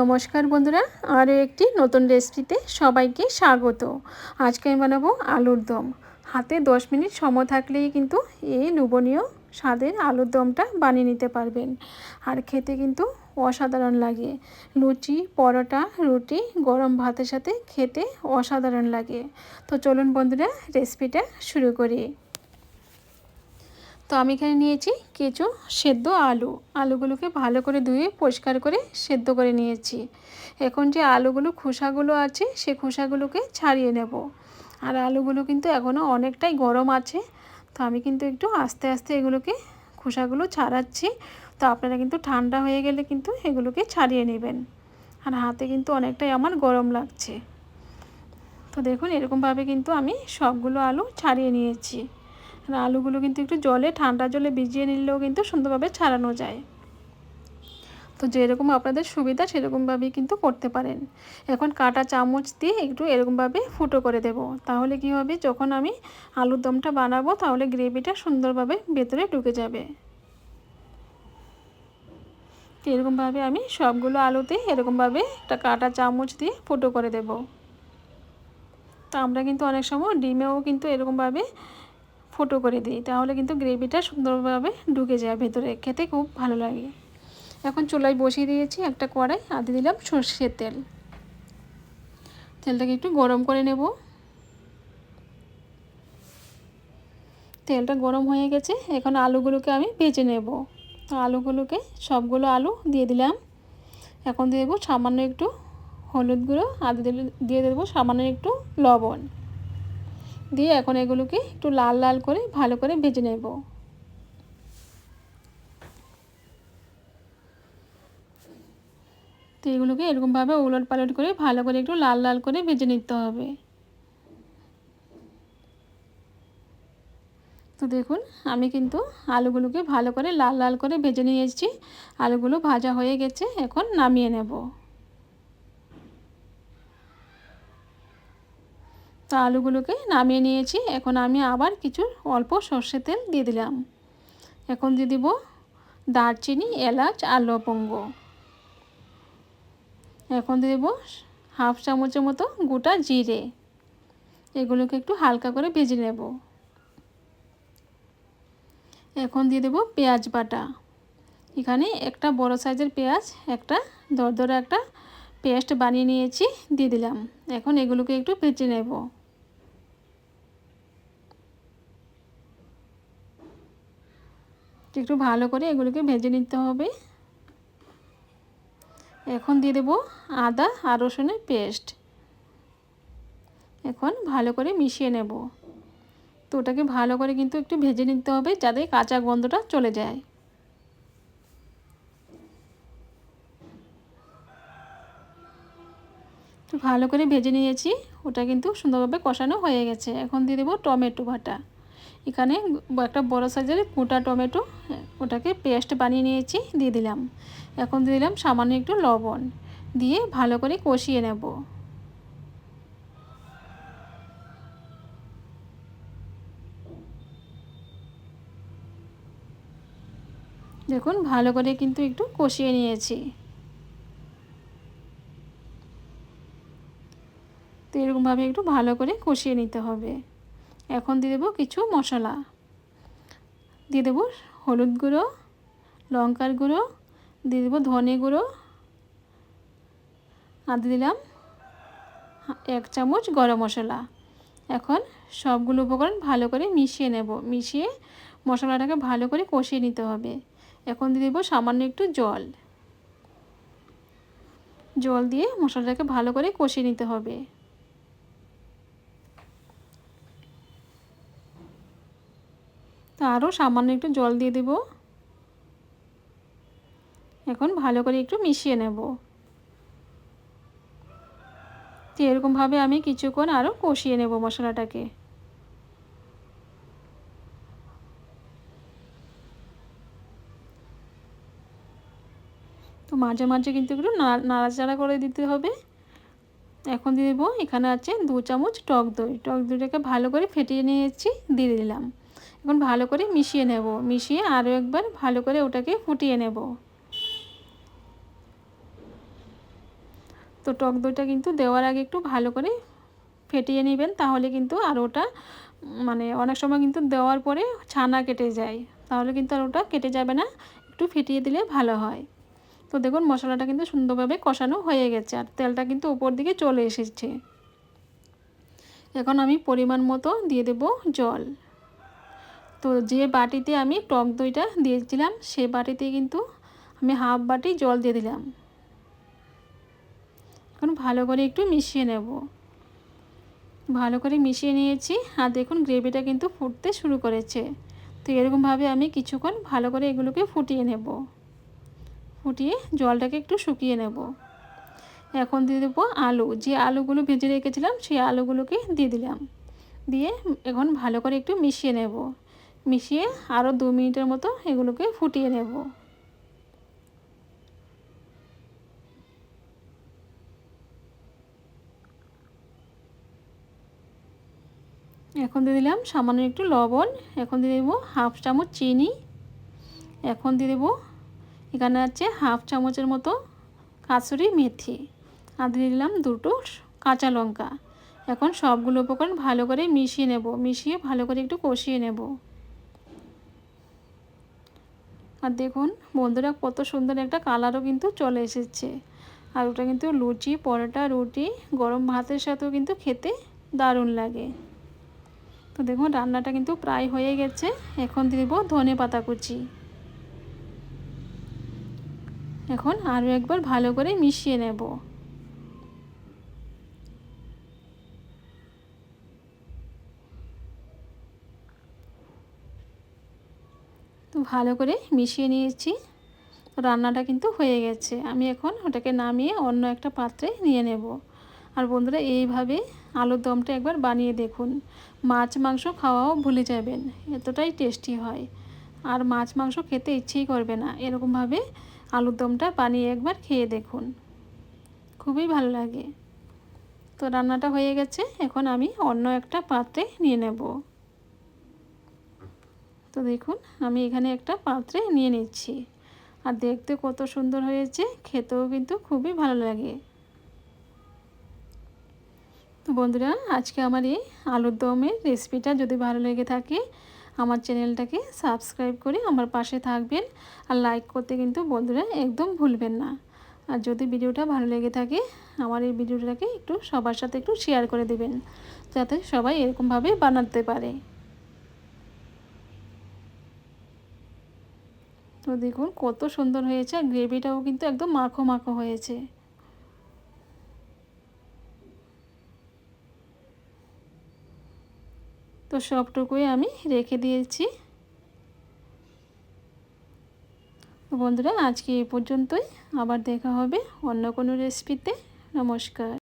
নমস্কার বন্ধুরা, আরও একটি নতুন রেসিপিতে সবাইকে স্বাগত। আজকে আমি বানাবো আলুর দম। হাতে দশ মিনিট সময় থাকলেই কিন্তু এই লুবনীয় স্বাদের আলুর দমটা বানিয়ে নিতে পারবেন। আর খেতে কিন্তু অসাধারণ লাগে। লুচি, পরোটা, রুটি, গরম ভাতের সাথে খেতে অসাধারণ লাগে। তো চলুন বন্ধুরা রেসিপিটা শুরু করি। তো আমি এখানে নিয়েছি কিছু সেদ্ধ আলু। আলুগুলোকে ভালো করে ধুয়ে পরিষ্কার করে সেদ্ধ করে নিয়েছি। এখন যে আলুগুলো, খোসাগুলো আছে, সে খোসাগুলোকে ছাড়িয়ে নেব। আর আলুগুলো কিন্তু এখনও অনেকটাই গরম আছে, তো আমি কিন্তু একটু আস্তে আস্তে এগুলোকে, খোসাগুলো ছাড়াচ্ছি। তো আপনারা কিন্তু ঠান্ডা হয়ে গেলে কিন্তু এগুলোকে ছাড়িয়ে নেবেন। আর হাতে কিন্তু অনেকটাই আমার গরম লাগছে। তো দেখুন, এরকমভাবে কিন্তু আমি সবগুলো আলু ছাড়িয়ে নিয়েছি। আর আলুগুলো কিন্তু একটু জলে, ঠান্ডা জলে ভিজিয়ে নিলেও কিন্তু সুন্দরভাবে ছাড়ানো যায়। তো যেরকম আপনাদের সুবিধা, সেরকমভাবেই কিন্তু করতে পারেন। এখন কাটা চামচ দিয়ে একটু এরকমভাবে ফুটো করে দেব। তাহলে কি হবে? যখন আমি আলুর দমটা বানাবো, তাহলে গ্রেভিটা সুন্দরভাবে ভেতরে ঢুকে যাবে। এরকমভাবে আমি সবগুলো আলুতে এরকমভাবে একটা কাটা চামচ দিয়ে ফুটো করে দেব। তো আমরা কিন্তু অনেক সময় ডিমেও কিন্তু এরকমভাবে ফুটো করে দিই, তাহলে কিন্তু গ্রেভিটা সুন্দরভাবে ঢুকে যায় ভেতরে। খেতে খুব ভালো লাগে। এখন চুলায় বসিয়ে দিয়েছি একটা কড়াই আদি দিলাম সর্ষের তেল। তেলটাকে একটু গরম করে নেব। তেলটা গরম হয়ে গেছে, এখন আলুগুলোকে আমি ভেজে নেব। আলুগুলোকে সবগুলো আলু দিয়ে দিলাম। এখন দিয়ে দেবো সামান্য একটু হলুদ গুঁড়ো আদি দিয়ে দেবো সামান্য একটু লবণ। দিয়ে এখন এগুলোকে একটু লাল লাল করে ভালো করে ভেজে নেব। তো এগুলোকে এরকমভাবে উলট পালট করে ভালো করে একটু লাল লাল করে ভেজে নিতে হবে। তো দেখুন, আমি কিন্তু আলুগুলোকে ভালো করে লাল লাল করে ভেজে নিয়ে এসেছি। আলুগুলো ভাজা হয়ে গেছে, এখন নামিয়ে নেব। তো আলুগুলোকে নামিয়ে নিয়েছি। এখন আমি আবার কিছু অল্প সর্ষে তেল দিয়ে দিলাম। এখন দিয়ে দিব দারচিনি, এলাচ আর লবঙ্গ। এখন দিয়ে দেবো হাফ চামচের মতো গোটা জিরে। এগুলোকে একটু হালকা করে ভেজে নেব। এখন দিয়ে দেবো পেঁয়াজ বাটা। এখানে একটা বড় সাইজের পেঁয়াজ, একটা দরদরা একটা পেস্ট বানিয়ে নিয়েছি, দিয়ে দিলাম। এখন এগুলোকে একটু ভেজে নেব। একটু ভালো করে এগুলোকে ভেজে নিতে হবে। এখন দিয়ে দেবো আদা আর রসুনের পেস্ট। এখন ভালো করে মিশিয়ে নেব। তো ওটাকে ভালো করে কিন্তু একটু ভেজে নিতে হবে যাতে কাঁচা গন্ধটা চলে যায়। তো ভালো করে ভেজে নিয়েছি। ওটা কিন্তু সুন্দরভাবে কষানো হয়ে গেছে। এখন দিয়ে দেবো টমেটো বাটা। এখানে একটা বড় সাইজের গোটা টমেটো, ওটাকে পেস্ট বানিয়ে নিয়েছি, দিয়ে দিলাম। এখন দিয়ে দিলাম সামান্য একটু লবণ, দিয়ে ভালো করে কষিয়ে নেব। দেখুন, ভালো করে কিন্তু একটু কষিয়ে নিয়েছি। তো এরকমভাবে একটু ভালো করে কষিয়ে নিতে হবে। এখন দিয়ে দেবো কিছু মশলা। দিয়ে দেবো হলুদ গুঁড়ো, লঙ্কার গুঁড়ো, দিয়ে দেবো ধনে গুঁড়ো। আর দিলাম এক চামচ গরম মশলা। এখন সবগুলো উপকরণ ভালো করে মিশিয়ে নেব। মিশিয়ে মশলাটাকে ভালো করে কষিয়ে নিতে হবে। এখন দিয়ে দেবো সামান্য একটু জল। জল দিয়ে মশলাটাকে ভালো করে কষিয়ে নিতে হবে। আরও সামান্য একটু জল দিয়ে দেব। এখন ভালো করে একটু মিশিয়ে নেব। তো এরকমভাবে আমি কিছুক্ষণ আরও কষিয়ে নেব মশলাটাকে। তো মাঝে মাঝে কিন্তু একটু নাড়াচাড়া করে দিতে হবে। এখন দিয়ে দেবো এখানে আছে দু চামচ টক দই। টক দইটাকে ভালো করে ফেটিয়ে নিয়েছি, দিয়ে দিলাম। এখন ভালো করে মিশিয়ে নেব। মিশিয়ে আরও একবার ভালো করে ওটাকে ফুটিয়ে নেব। তো টক দইটা কিন্তু দেওয়ার আগে একটু ভালো করে ফেটিয়ে নেবেন, তাহলে কিন্তু আর ওটা মানে অনেক সময় কিন্তু দেওয়ার পরে ছানা কেটে যায়, তাহলে কিন্তু আর ওটা কেটে যাবে না, একটু ফেটিয়ে দিলে ভালো হয়। তো দেখুন মশলাটা কিন্তু সুন্দরভাবে কষানো হয়ে গেছে, আর তেলটা কিন্তু উপর দিকে চলে এসেছে। এখন আমি পরিমাণ মতো দিয়ে দেব জল। তো যে বাটিতে আমি টক দইটা দিয়েছিলাম, সে বাটিতে কিন্তু আমি হাফ বাটি জল দিয়ে দিলাম। এখন ভালো করে একটু মিশিয়ে নেব। ভালো করে মিশিয়ে নিয়েছি, আর দেখুন গ্রেভিটা কিন্তু ফুটতে শুরু করেছে। তো এরকমভাবে আমি কিছুক্ষণ ভালো করে এগুলোকে ফুটিয়ে নেব। ফুটিয়ে জলটাকে একটু শুকিয়ে নেব। এখন দিয়ে দেবো আলু। যে আলুগুলো ভেজে রেখেছিলাম, সেই আলুগুলোকে দিয়ে দিলাম। দিয়ে এখন ভালো করে একটু মিশিয়ে নেব। মিশিয়ে আরও দু মিনিটের মতো এগুলোকে ফুটিয়ে নেব। এখন দিয়ে দিলাম সামান্য একটু লবণ, এখন দিয়ে দেবো হাফ চামচ চিনি, এখন দিয়ে দেবো এখানে আছে হাফ চামচের মতো কাসুরি মেথি, আর দিয়ে দিলাম দুটো কাঁচা লঙ্কা। এখন সবগুলো উপকরণ ভালো করে মিশিয়ে নেব, মিশিয়ে ভালো করে একটু কষিয়ে নেব। আর দেখুন, বন্ধুরা কত সুন্দর একটা কালারও কিন্তু চলে এসেছে। আর ওটা কিন্তু লুচি, পরোটা, রুটি, গরম ভাতের সাথেও কিন্তু খেতে দারুণ লাগে। তো দেখুন, রান্নাটা কিন্তু প্রায় হয়ে গেছে। এখন দিব ধনে পাতা কুচি। এখন আরও একবার ভালো করে মিশিয়ে নেব। ভালো করে মিশিয়ে নিয়েছি। রান্নাটা কিন্তু হয়ে গেছে। আমি এখন ওটাকে নামিয়ে অন্য একটা পাত্রে নিয়ে নেব। আর বন্ধুরা, এইভাবে আলুর দমটা একবার বানিয়ে দেখুন। মাছ, মাংস খাওয়াও ভুলে যাবেন, এতটাই টেস্টি হয়। আর মাছ, মাংস খেতে ইচ্ছেই করবে না। এরকমভাবে আলুর দমটা বানিয়ে একবার খেয়ে দেখুন। খুবই ভালো লাগে। তো রান্নাটা হয়ে গেছে। এখন আমি অন্য একটা পাত্রে নিয়ে নেব। তো দেখুন, আমি এখানে একটা পাত্রে নিয়ে নিচ্ছি। আর দেখতে কত সুন্দর হয়েছে, খেতেও কিন্তু খুবই ভালো লাগে। তো বন্ধুরা, আজকে আমার এই আলুর দমের রেসিপিটা যদি ভালো লেগে থাকে, আমার চ্যানেলটাকে সাবস্ক্রাইব করে আমার পাশে থাকবেন। আর লাইক করতে কিন্তু বন্ধুরা একদম ভুলবেন না। আর যদি ভিডিওটা ভালো লেগে থাকে, আমার এই ভিডিওটাকে একটু সবার সাথে একটু শেয়ার করে দেবেন, যাতে সবাই এরকমভাবে বানাতে পারে। তো দেখুন কত সুন্দর হয়েছে, আর গ্রেভিটাও কিন্তু একদম মাখো মাখো হয়েছে। তো সবটুকুই আমি রেখে দিয়েছি। বন্ধুরা, আজকে এই পর্যন্তই। আবার দেখা হবে অন্য কোনো রেসিপিতে নমস্কার।